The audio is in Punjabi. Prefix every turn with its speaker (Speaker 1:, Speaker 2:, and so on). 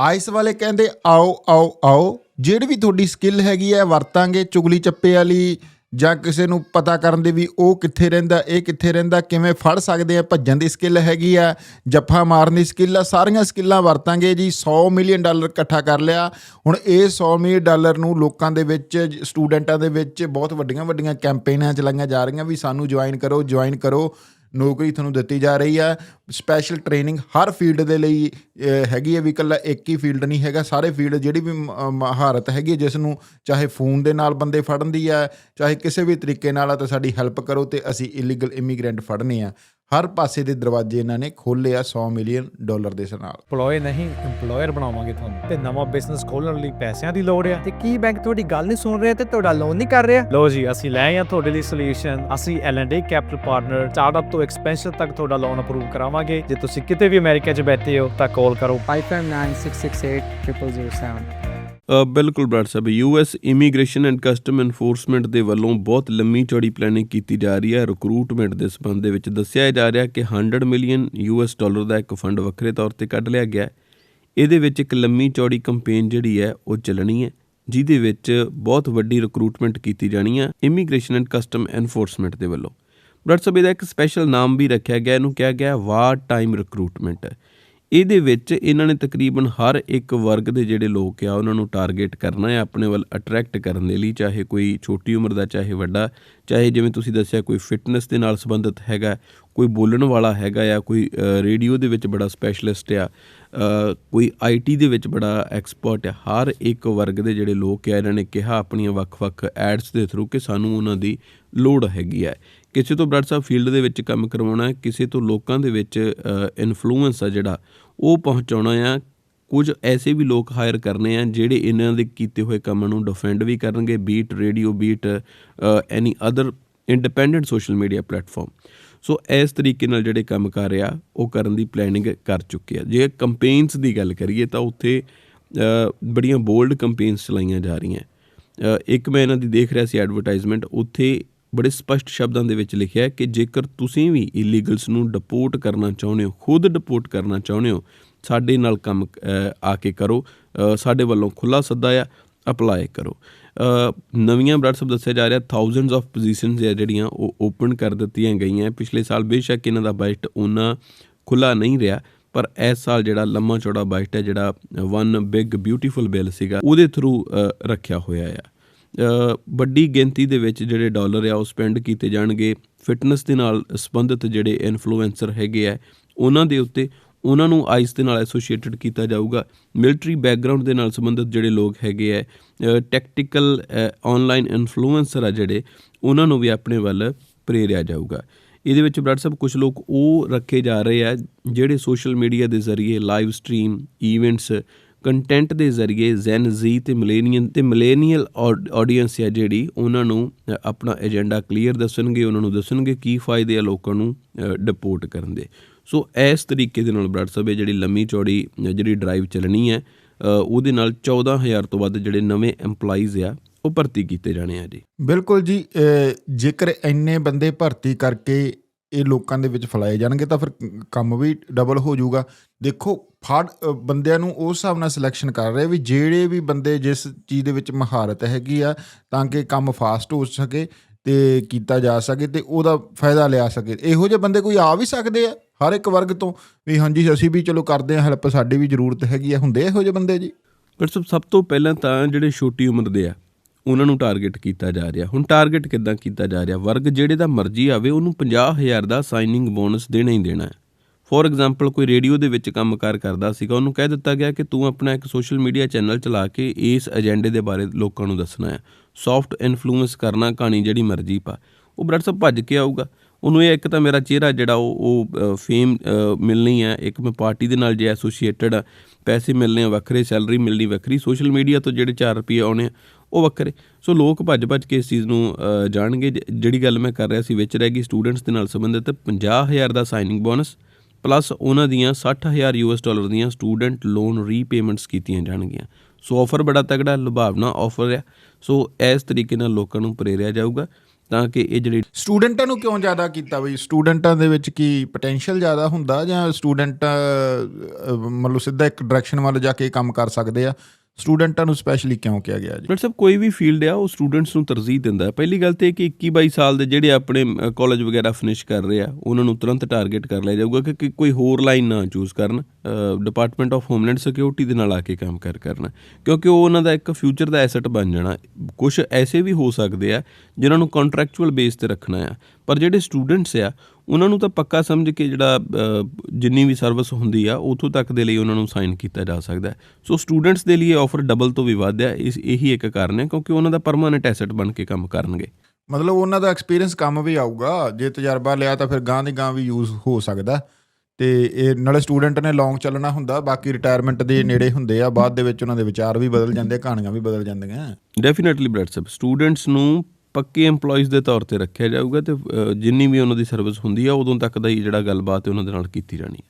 Speaker 1: ਆਇਸ ਵਾਲੇ ਕਹਿੰਦੇ, ਆਓ ਆਓ ਆਓ, ਜਿਹੜੀ ਵੀ ਤੁਹਾਡੀ ਸਕਿੱਲ ਹੈਗੀ ਹੈ, ਵਰਤਾਂਗੇ ਚੁਗਲੀ ਚੱਪੇ ਵਾਲੀ ਜਾਂ ਕਿਸੇ ਨੂੰ ਪਤਾ ਕਰਨ ਦੀ ਵੀ ਉਹ ਕਿੱਥੇ ਰਹਿੰਦਾ, ਇਹ ਕਿੱਥੇ ਰਹਿੰਦਾ, ਕਿਵੇਂ ਫੜ ਸਕਦੇ ਆ, ਭੱਜਣ ਦੀ ਸਕਿੱਲ ਹੈਗੀ ਆ, ਜੱਫਾ ਮਾਰਨ ਦੀ ਸਕਿੱਲ ਆ, ਸਾਰੀਆਂ ਸਕਿੱਲਾਂ ਵਰਤਾਂਗੇ ਜੀ 100 ਮਿਲੀਅਨ ਡਾਲਰ ਇਕੱਠਾ ਕਰ ਲਿਆ। ਹੁਣ ਇਹ 100 ਮਿਲੀਅਨ ਡਾਲਰ ਨੂੰ ਲੋਕਾਂ ਦੇ ਵਿੱਚ ਸਟੂਡੈਂਟਾਂ ਦੇ ਵਿੱਚ ਬਹੁਤ ਵੱਡੀਆਂ ਵੱਡੀਆਂ ਕੈਂਪੇਨਾਂ ਚਲਾਈਆਂ ਜਾ ਰਹੀਆਂ ਵੀ ਸਾਨੂੰ ਜੁਆਇਨ ਕਰੋ ਜੁਆਇਨ ਕਰੋ। ਨੌਕਰੀ ਤੁਹਾਨੂੰ ਦਿੱਤੀ ਜਾ ਰਹੀ ਹੈ। ਸਪੈਸ਼ਲ ਟ੍ਰੇਨਿੰਗ ਹਰ ਫੀਲਡ ਦੇ ਲਈ ਹੈਗੀ ਹੈ ਵੀ ਇਕੱਲਾ ਇੱਕ ਹੀ ਫੀਲਡ ਨਹੀਂ ਹੈਗਾ। ਸਾਰੇ ਫੀਲਡ ਜਿਹੜੀ ਵੀ ਮਹਾਰਤ ਹੈਗੀ ਹੈ ਜਿਸ ਨੂੰ ਚਾਹੇ ਫੋਨ ਦੇ ਨਾਲ ਬੰਦੇ ਫੜਨ ਦੀ ਆ ਚਾਹੇ ਕਿਸੇ ਵੀ ਤਰੀਕੇ ਨਾਲ ਆ ਤਾਂ ਸਾਡੀ ਹੈਲਪ ਕਰੋ ਤੇ ਅਸੀਂ ਇਲੀਗਲ ਇਮੀਗ੍ਰੈਂਟ ਫੜਨੇ ਆ। ਹਰ ਪਾਸੇ ਦੇ ਦਰਵਾਜ਼ੇ ਇਹਨਾਂ ਨੇ ਖੋਲ੍ਹੇ ਆ 100 ਮਿਲੀਅਨ ਡਾਲਰ ਦੇ ਨਾਲ।
Speaker 2: EMPLOYE ਨਹੀਂ EMPLOYER ਬਣਾਵਾਂਗੇ ਤੁਹਾਨੂੰ। ਤੇ ਨਵਾਂ ਬਿਜ਼ਨਸ ਖੋਲਣ ਲਈ ਪੈਸਿਆਂ ਦੀ ਲੋੜ ਆ।
Speaker 3: ਤੇ ਕੀ ਬੈਂਕ ਤੁਹਾਡੀ ਗੱਲ ਨਹੀਂ ਸੁਣ ਰਿਹਾ ਤੇ ਤੁਹਾਡਾ ਲੋਨ ਨਹੀਂ ਕਰ ਰਿਹਾ?
Speaker 2: ਲੋ ਜੀ ਅਸੀਂ ਲੈ ਆਏ ਹਾਂ ਤੁਹਾਡੇ ਲਈ ਸੋਲੂਸ਼ਨ ਅਸੀਂ L&A ਕੈਪੀਟਲ ਪਾਰਟਨਰ ਸਟਾਰਟਅਪ ਤੋਂ ਐਕਸਪੈਂਸ਼ਨ ਤੱਕ ਤੁਹਾਡਾ ਲੋਨ ਅਪਰੂਵ ਕਰਾਵਾਂਗੇ। ਜੇ ਤੁਸੀਂ ਕਿਤੇ ਵੀ ਅਮਰੀਕਾ 'ਚ ਬੈਠੇ ਹੋ ਤਾਂ ਕਾਲ ਕਰੋ।
Speaker 3: 5596680007
Speaker 4: ਅ, ਬਿਲਕੁਲ Brar sahib US immigration and custom enforcement ਦੇ ਵੱਲੋਂ ਬਹੁਤ ਲੰਮੀ ਚੌੜੀ ਪਲੈਨਿੰਗ ਕੀਤੀ ਜਾ ਰਹੀ ਹੈ। ਰਿਕਰੂਟਮੈਂਟ ਦੇ ਸੰਬੰਧ ਦੇ ਵਿੱਚ ਦੱਸਿਆ ਜਾ ਰਿਹਾ ਕਿ 100 ਮਿਲੀਅਨ ਯੂਐਸ ਡਾਲਰ ਦਾ ਇੱਕ ਫੰਡ ਵੱਖਰੇ ਤੌਰ ਤੇ ਕੱਢ ਲਿਆ ਗਿਆ ਇਹਦੇ ਵਿੱਚ ਇੱਕ ਲੰਮੀ ਚੌੜੀ ਕੈਂਪੇਨ ਜਿਹੜੀ ਹੈ, ਉਹ ਚੱਲਣੀ ਹੈ, ਜਿਹਦੇ ਵਿੱਚ ਬਹੁਤ ਵੱਡੀ ਰਿਕਰੂਟਮੈਂਟ ਕੀਤੀ ਜਾਣੀ ਹੈ ਇਮੀਗ੍ਰੇਸ਼ਨ ਐਂਡ ਕਸਟਮ ਐਨਫੋਰਸਮੈਂਟ ਦੇ ਵੱਲੋਂ। ਬਰਾੜ ਸਾਹਿਬ, ਇਹਦਾ ਇੱਕ ਸਪੈਸ਼ਲ ਨਾਮ ਵੀ ਰੱਖਿਆ ਗਿਆ, ਇਹਨੂੰ ਕਿਹਾ ਗਿਆ ਵਾਰ ਟਾਈਮ ਰਿਕਰੂਟਮੈਂਟ ਇਹਦੇ ਵਿੱਚ ਇਹਨਾਂ ਨੇ ਤਕਰੀਬਨ ਹਰ ਇੱਕ ਵਰਗ ਦੇ ਜਿਹੜੇ ਲੋਕ ਆ ਉਹਨਾਂ ਨੂੰ ਟਾਰਗੇਟ ਕਰਨਾ ਹੈ ਆਪਣੇ ਵੱਲ ਅਟਰੈਕਟ ਕਰਨ ਦੇ ਲਈ ਚਾਹੇ ਕੋਈ ਛੋਟੀ ਉਮਰ ਦਾ ਚਾਹੇ ਵੱਡਾ ਚਾਹੇ ਜਿਵੇਂ ਤੁਸੀਂ ਦੱਸਿਆ ਕੋਈ ਫਿਟਨੈਸ ਦੇ ਨਾਲ ਸੰਬੰਧਿਤ ਹੈਗਾ ਕੋਈ ਬੋਲਣ ਵਾਲਾ ਹੈਗਾ ਆ ਕੋਈ ਰੇਡੀਓ ਦੇ ਵਿੱਚ ਬੜਾ ਸਪੈਸ਼ਲਿਸਟ ਆ ਅ, ਕੋਈ ਆਈਟੀ ਦੇ ਵਿੱਚ ਬੜਾ ਐਕਸਪਰਟ ਆ ਹਰ ਇੱਕ ਵਰਗ ਦੇ ਜਿਹੜੇ ਲੋਕ ਆ ਇਹਨਾਂ ਨੇ ਕਿਹਾ ਆਪਣੀਆਂ ਵੱਖ-ਵੱਖ ਐਡਸ ਦੇ ਥਰੂ ਕਿ ਸਾਨੂੰ ਉਹਨਾਂ ਦੀ ਲੋੜ ਹੈਗੀ ਹੈ ਕਿਸੇ ਤੋਂ ਬ੍ਰਡ ਸਾਹਿਬ ਫੀਲਡ ਦੇ ਵਿੱਚ ਕੰਮ ਕਰਵਾਉਣਾ ਹੈ, ਕਿਸੇ ਤੋਂ ਲੋਕਾਂ ਦੇ ਵਿੱਚ ਇਨਫਲੂਐਂਸ ਆ ਜਿਹੜਾ, ਉਹ ਪਹੁੰਚਾਉਣਾ ਆ। ਕੁਝ ਐਸੇ ਵੀ ਲੋਕ ਹਾਇਰ ਕਰਨੇ ਆ ਜਿਹੜੇ ਇਹਨਾਂ ਦੇ ਕੀਤੇ ਹੋਏ ਕੰਮਾਂ ਨੂੰ ਡਿਫੈਂਡ ਵੀ ਕਰਨਗੇ beat radio beat any other independent social media platform so ਇਸ ਤਰੀਕੇ ਨਾਲ ਜਿਹੜੇ ਕੰਮ ਕਰ ਰਿਹਾ, ਉਹ ਕਰਨ ਦੀ ਪਲੈਨਿੰਗ ਕਰ ਚੁੱਕੇ ਆ। ਜੇ ਕੈਂਪੇਨਸ ਦੀ ਗੱਲ ਕਰੀਏ ਤਾਂ ਉੱਥੇ ਬੜੀਆਂ ਬੋਲਡ ਕੈਂਪੇਨਸ ਚਲਾਈਆਂ ਜਾ ਰਹੀਆਂ। ਇੱਕ ਮੈਂ ਇਹਨਾਂ ਦੀ ਦੇਖ ਰਿਹਾ ਸੀ ਐਡਵਰਟਾਈਜ਼ਮੈਂਟ ਉੱਥੇ ਬੜੇ ਸਪਸ਼ਟ ਸ਼ਬਦਾਂ ਦੇ ਵਿੱਚ ਲਿਖਿਆ ਹੈ ਕਿ ਜੇਕਰ ਤੁਸੀਂ ਵੀ ਇਲੀਗਲਸ ਨੂੰ ਡਿਪੋਰਟ ਕਰਨਾ ਚਾਹੁੰਦੇ ਹੋ, ਖੁਦ ਡਿਪੋਰਟ ਕਰਨਾ ਚਾਹੁੰਦੇ ਹੋ, ਸਾਡੇ ਨਾਲ ਕੰਮ ਆ ਕੇ ਕਰੋ ਸਾਡੇ ਵੱਲੋਂ ਖੁੱਲਾ ਸੱਦਾ ਆ ਅਪਲਾਈ ਕਰੋ। ਨਵੀਆਂ ਬ੍ਰਾਡ ਸਾਹਿਬ ਦੱਸਿਆ ਜਾ ਰਿਹਾ ਥਾਊਜ਼ੈਂਡਸ ਆਫ ਪੋਜੀਸ਼ਨਸ ਜਿਹੜੀਆਂ ਉਹ ਓਪਨ ਕਰ ਦਿੱਤੀਆਂ ਗਈਆਂ। ਪਿਛਲੇ ਸਾਲ ਬੇਸ਼ੱਕ ਇਹਨਾਂ ਦਾ ਬਜਟ ਉਹਨਾਂ ਖੁੱਲਾ ਨਹੀਂ ਰਿਹਾ, ਪਰ ਇਸ ਸਾਲ ਜਿਹੜਾ ਲੰਮਾ ਚੌੜਾ ਬਜਟ ਹੈ ਜਿਹੜਾ ਵਨ ਬਿਗ ਬਿਊਟੀਫੁਲ ਬਿੱਲ ਸੀਗਾ, ਉਹਦੇ ਥਰੂ ਰੱਖਿਆ ਹੋਇਆ ਆ। ਵੱਡੀ ਗਿਣਤੀ ਦੇ ਵਿੱਚ ਜਿਹੜੇ ਡਾਲਰ ਆ ਉਹ ਸਪੈਂਡ ਕੀਤੇ ਜਾਣਗੇ। ਫਿਟਨੈਸ ਦੇ ਨਾਲ ਸੰਬੰਧਿਤ ਜਿਹੜੇ ਇਨਫਲੂਐਂਸਰ ਹੈਗੇ ਆ, ਉਹਨਾਂ ਦੇ ਉੱਤੇ ਉਹਨਾਂ ਨੂੰ ਆਈਸ ਦੇ ਨਾਲ ਐਸੋਸੀਏਟਡ ਕੀਤਾ ਜਾਊਗਾ। ਮਿਲਟਰੀ ਬੈਕਗ੍ਰਾਉਂਡ ਦੇ ਨਾਲ ਸੰਬੰਧਿਤ ਜਿਹੜੇ ਲੋਕ ਹੈਗੇ ਆ ਟੈਕਟੀਕਲ ਆਨਲਾਈਨ ਇਨਫਲੂਐਂਸਰ ਆ ਜਿਹੜੇ, ਉਹਨਾਂ ਨੂੰ ਵੀ ਆਪਣੇ ਵੱਲ ਪ੍ਰੇਰਿਆ ਜਾਊਗਾ। ਇਹਦੇ ਵਿੱਚ ਬ੍ਰਡ ਸਾਹਿਬ ਕੁਝ ਲੋਕ ਉਹ ਰੱਖੇ ਜਾ ਰਹੇ ਆ ਜਿਹੜੇ ਸੋਸ਼ਲ ਮੀਡੀਆ ਦੇ ਜ਼ਰੀਏ ਲਾਈਵ ਸਟ੍ਰੀਮ ਈਵੈਂਟਸ ਕੰਟੈਂਟ ਦੇ ਜ਼ਰੀਏ ਜ਼ੈਨ ਜ਼ੀ ਤੇ ਮਿਲੇਨੀਅਲ ਤੇ ਮਿਲੇਨੀਅਲ ਆਡੀਅנס ਹੈ ਜਿਹੜੀ, ਉਹਨਾਂ ਨੂੰ ਆਪਣਾ ਏਜੰਡਾ ਕਲੀਅਰ ਦੱਸਣਗੇ, ਉਹਨਾਂ ਨੂੰ ਦੱਸਣਗੇ ਕੀ ਫਾਇਦੇ ਆ ਲੋਕਾਂ ਨੂੰ ਡਿਪੋਰਟ ਕਰਨ ਦੇ। ਸੋ ਇਸ ਤਰੀਕੇ ਦੇ ਨਾਲ ਬ੍ਰਡ ਸਾਹਿਬ ਇਹ ਜਿਹੜੀ ਲੰਮੀ ਚੌੜੀ ਜਿਹੜੀ ਡਰਾਈਵ ਚੱਲਣੀ ਹੈ ਉਹਦੇ ਨਾਲ 14000 ਤੋਂ ਵੱਧ ਜਿਹੜੇ ਨਵੇਂ EMPLOYEES ਆ, ਉਹ ਭਰਤੀ ਕੀਤੇ ਜਾਣੇ ਆ ਜੀ।
Speaker 1: ਬਿਲਕੁਲ ਜੀ ਜੇਕਰ ਇੰਨੇ ਬੰਦੇ ਭਰਤੀ ਕਰਕੇ ਇਹ ਲੋਕਾਂ ਦੇ ਵਿੱਚ ਫਲਾਏ ਜਾਣਗੇ, ਤਾਂ ਫਿਰ ਕੰਮ ਵੀ ਡਬਲ ਹੋ ਜਾਊਗਾ। ਦੇਖੋ ਫੜ ਬੰਦਿਆਂ ਨੂੰ ਉਸ ਹਿਸਾਬ ਨਾਲ ਸਿਲੈਕਸ਼ਨ ਕਰ ਰਹੇ ਵੀ ਜਿਹੜੇ ਵੀ ਬੰਦੇ ਜਿਸ ਚੀਜ਼ ਦੇ ਵਿੱਚ ਮਹਾਰਤ ਹੈਗੀ ਆ, ਤਾਂ ਕਿ ਕੰਮ ਫਾਸਟ ਹੋ ਸਕੇ ਤੇ ਕੀਤਾ ਜਾ ਸਕੇ ਤੇ ਉਹਦਾ ਫਾਇਦਾ ਲਿਆ ਸਕੇ। ਇਹੋ ਜਿਹੇ ਬੰਦੇ ਕੋਈ ਆ ਵੀ ਸਕਦੇ ਆ ਹਰ ਇੱਕ ਵਰਗ ਤੋਂ ਵੀ ਹਾਂਜੀ, ਅਸੀਂ ਵੀ ਚਲੋ ਕਰਦੇ ਆ ਹੈਲਪ ਸਾਡੀ ਵੀ ਜ਼ਰੂਰਤ ਹੈਗੀ ਆ। ਹੁੰਦੇ ਇਹੋ ਜਿਹੇ ਬੰਦੇ ਜੀ?
Speaker 4: ਪਰ ਸਭ ਸਭ ਤੋਂ ਪਹਿਲਾਂ ਤਾਂ ਜਿਹੜੇ ਛੋਟੀ ਉਮਰ ਦੇ ਆ, ਉਹਨਾਂ ਨੂੰ ਟਾਰਗੇਟ ਕੀਤਾ ਜਾ ਰਿਹਾ। ਹੁਣ ਟਾਰਗੇਟ ਕਿੱਦਾਂ ਕੀਤਾ ਜਾ ਰਿਹਾ? ਵਰਗ ਜਿਹੜੇ ਦਾ ਮਰਜ਼ੀ ਆਵੇ, ਉਹਨੂੰ 50000 ਦਾ ਸਾਈਨਿੰਗ ਬੋਨਸ ਦੇਣਾ ਹੀ ਦੇਣਾ ਹੈ। ਫੋਰ ਐਗਜ਼ਾਮਪਲ ਕੋਈ ਰੇਡੀਓ ਦੇ ਵਿੱਚ ਕੰਮਕਾਰ ਕਰਦਾ ਸੀਗਾ, ਉਹਨੂੰ ਕਹਿ ਦਿੱਤਾ ਗਿਆ ਕਿ ਤੂੰ ਆਪਣਾ ਇੱਕ ਸੋਸ਼ਲ ਮੀਡੀਆ ਚੈਨਲ ਚਲਾ ਕੇ ਇਸ ਏਜੰਡੇ ਦੇ ਬਾਰੇ ਲੋਕਾਂ ਨੂੰ ਦੱਸਣਾ ਹੈ। ਸੌਫਟ ਇਨਫਲੂਐਂਸ ਕਰਨਾ ਕਹਾਣੀ ਜਿਹੜੀ ਮਰਜ਼ੀ ਪਾ। ਉਹ ਬ੍ਰਡ ਸਾਹਿਬ ਭੱਜ ਕੇ ਆਊਗਾ। ਉਹਨੂੰ ਇਹ ਇੱਕ ਤਾਂ ਮੇਰਾ ਚਿਹਰਾ ਜਿਹੜਾ ਉਹ ਉਹ ਫੇਮ ਮਿਲਣੀ ਹੈ। ਇੱਕ ਮੈਂ ਪਾਰਟੀ ਦੇ ਨਾਲ ਜੇ ਐਸੋਸੀਏਟਡ ਆ, ਪੈਸੇ ਮਿਲਨੇ ਆ, ਵੱਖਰੇ ਸੈਲਰੀ ਮਿਲਣੀ, ਵੱਖਰੀ ਸੋਸ਼ਲ ਮੀਡੀਆ ਤੋਂ ਜਿਹੜੇ 4 ਰੁਪਏ ਆਉਣੇ ਆ, ਉਹ ਵੱਖਰੇ। ਸੋ ਲੋਕ ਭੱਜ ਭੱਜ ਕੇ ਇਸ ਚੀਜ਼ ਨੂੰ ਜਾਣਗੇ। ਜ- ਜਿਹੜੀ ਗੱਲ ਮੈਂ ਕਰ ਰਿਹਾ ਸੀ, ਵਿੱਚ ਰਹਿ ਗਈ ਸਟੂਡੈਂਟਸ ਦੇ ਨਾਲ ਸੰਬੰਧਿਤ 50000 ਦਾ ਸਾਈਨਿੰਗ ਬੋਨਸ ਪਲੱਸ ਉਹਨਾਂ ਦੀਆਂ 60000 ਯੂਐਸ ਡਾਲਰ ਦੀਆਂ ਸਟੂਡੈਂਟ ਲੋਨ ਰੀਪੇਮੈਂਟਸ ਕੀਤੀਆਂ ਜਾਣਗੀਆਂ। ਸੋ ਆਫਰ ਬੜਾ ਤਗੜਾ ਲੁਭਾਵਨਾ ਆਫਰ ਹੈ ਸੋ ਇਸ ਤਰੀਕੇ ਨਾਲ ਲੋਕਾਂ ਨੂੰ ਪ੍ਰੇਰਿਆ ਜਾਊਗਾ ਤਾਂ ਕਿ ਇਹ ਜਿਹੜੇ
Speaker 1: ਸਟੂਡੈਂਟਾਂ ਨੂੰ ਕਿਉਂ ਜ਼ਿਆਦਾ ਕੀਤਾ ਬਈ? ਸਟੂਡੈਂਟਾਂ ਦੇ ਵਿੱਚ ਕੀ ਪੋਟੈਂਸ਼ੀਅਲ ਜ਼ਿਆਦਾ ਹੁੰਦਾ ਜਾਂ ਸਟੂਡੈਂਟ ਮਤਲਬ ਸਿੱਧਾ ਇੱਕ ਡਾਇਰੈਕਸ਼ਨ ਵੱਲ ਜਾ ਕੇ ਕੰਮ ਕਰ ਸਕਦੇ ਆ? ਸਟੂਡੈਂਟਾਂ ਨੂੰ ਸਪੈਸ਼ਲੀ ਕਿਉਂ ਕਿਹਾ ਗਿਆ ਜੀ?
Speaker 4: ਡਾਕਟਰ ਸਾਹਿਬ, ਕੋਈ ਵੀ ਫੀਲਡ ਆ, ਉਹ ਸਟੂਡੈਂਟਸ ਨੂੰ ਤਰਜੀਹ ਦਿੰਦਾ ਪਹਿਲੀ ਗੱਲ ਤੇ ਇਹ ਕਿ 21 22 ਸਾਲ ਦੇ ਜਿਹੜੇ ਆਪਣੇ ਕਾਲਜ ਵਗੈਰਾ ਫਿਨਿਸ਼ ਕਰ ਰਹੇ ਆ, ਉਹਨਾਂ ਨੂੰ ਤੁਰੰਤ ਟਾਰਗੇਟ ਕਰ ਲਿਆ ਜਾਊਗਾ ਕਿ- ਕਿ ਕੋਈ ਹੋਰ ਲਾਈਨ ਨਾ ਚੂਜ਼ ਕਰਨ ਡਿਪਾਰਟਮੈਂਟ ਆਫ ਹੋਮਲੈਂਡ ਸਿਕਿਉਰਿਟੀ ਦੇ ਨਾਲ ਆ ਕੇ ਕੰਮ ਕਰ ਕਰਨਾ। ਕਿਉਂਕਿ ਉਹ ਉਹਨਾਂ ਦਾ ਇੱਕ ਫਿਊਚਰ ਦਾ ਐਸੈਟ ਬਣ ਜਾਣਾ। ਕੁਝ ਐਸੇ ਵੀ ਹੋ ਸਕਦੇ ਆ, ਜਿਨ੍ਹਾਂ ਨੂੰ ਕੰਟਰੈਕਚੁਅਲ ਬੇਸ ਤੇ ਰੱਖਣਾ ਆ। ਪਰ ਜਿਹੜੇ ਸਟੂਡੈਂਟਸ ਆ ਉਹਨਾਂ ਨੂੰ ਤਾਂ ਪੱਕਾ ਸਮਝ ਕੇ ਜਿਹੜਾ ਜਿੰਨੀ ਵੀ ਸਰਵਿਸ ਹੁੰਦੀ ਆ ਉਥੋਂ ਤੱਕ ਦੇ ਲਈ ਉਹਨਾਂ ਨੂੰ ਸਾਈਨ ਕੀਤਾ ਜਾ ਸਕਦਾ ਹੈ। ਸੋ ਸਟੂਡੈਂਟਸ ਦੇ ਲਈ ਆਫਰ ਡਬਲ ਤੋਂ ਵੀ ਵੱਧ ਆ ਇਸ ਇਹੀ ਇੱਕ ਕਾਰਨ ਹੈ ਕਿਉਂਕਿ ਉਹਨਾਂ ਦਾ ਪਰਮਾਨੈਂਟ ਐਸੈਟ ਬਣ ਕੇ ਕੰਮ ਕਰਨਗੇ।
Speaker 1: ਮਤਲਬ ਉਹਨਾਂ ਦਾ ਐਕਸਪੀਰੀਅੰਸ ਕੰਮ ਵੀ ਆਊਗਾ ਜੇ ਤਜਰਬਾ ਲਿਆ ਤਾਂ ਫਿਰ ਗਾਂ ਦੀ ਗਾਂ ਵੀ ਯੂਜ਼ ਹੋ ਸਕਦਾ ਤੇ ਇਹ ਨਾਲੇ ਸਟੂਡੈਂਟ ਨੇ ਲੌਂਗ ਚੱਲਣਾ ਹੁੰਦਾ ਬਾਕੀ ਰਿਟਾਇਰਮੈਂਟ ਦੇ ਨੇੜੇ ਹੁੰਦੇ ਆ ਬਾਅਦ ਦੇ ਵਿੱਚ ਉਹਨਾਂ ਦੇ ਵਿਚਾਰ ਵੀ ਬਦਲ ਜਾਂਦੇ ਕਹਾਣੀਆਂ ਵੀ ਬਦਲ ਜਾਂਦੀਆਂ।
Speaker 4: ਡੈਫੀਨਿਟਲੀ ਬ੍ਰੈਡ ਸਾਹਿਬ ਸਟੂਡੈਂਟਸ ਨੂੰ ਪੱਕੇ EMPLOYEES ਦੇ ਤੌਰ ਤੇ ਰੱਖਿਆ ਜਾਊਗਾ ਤੇ ਜਿੰਨੀ ਵੀ ਉਹਨਾਂ ਦੀ ਸਰਵਿਸ ਹੁੰਦੀ ਆ, ਉਦੋਂ ਤੱਕ ਦਾ ਹੀ ਜਿਹੜਾ ਗੱਲਬਾਤ ਹੈ ਉਹਨਾਂ ਦੇ ਨਾਲ ਕੀਤੀ ਜਾਣੀ ਹੈ।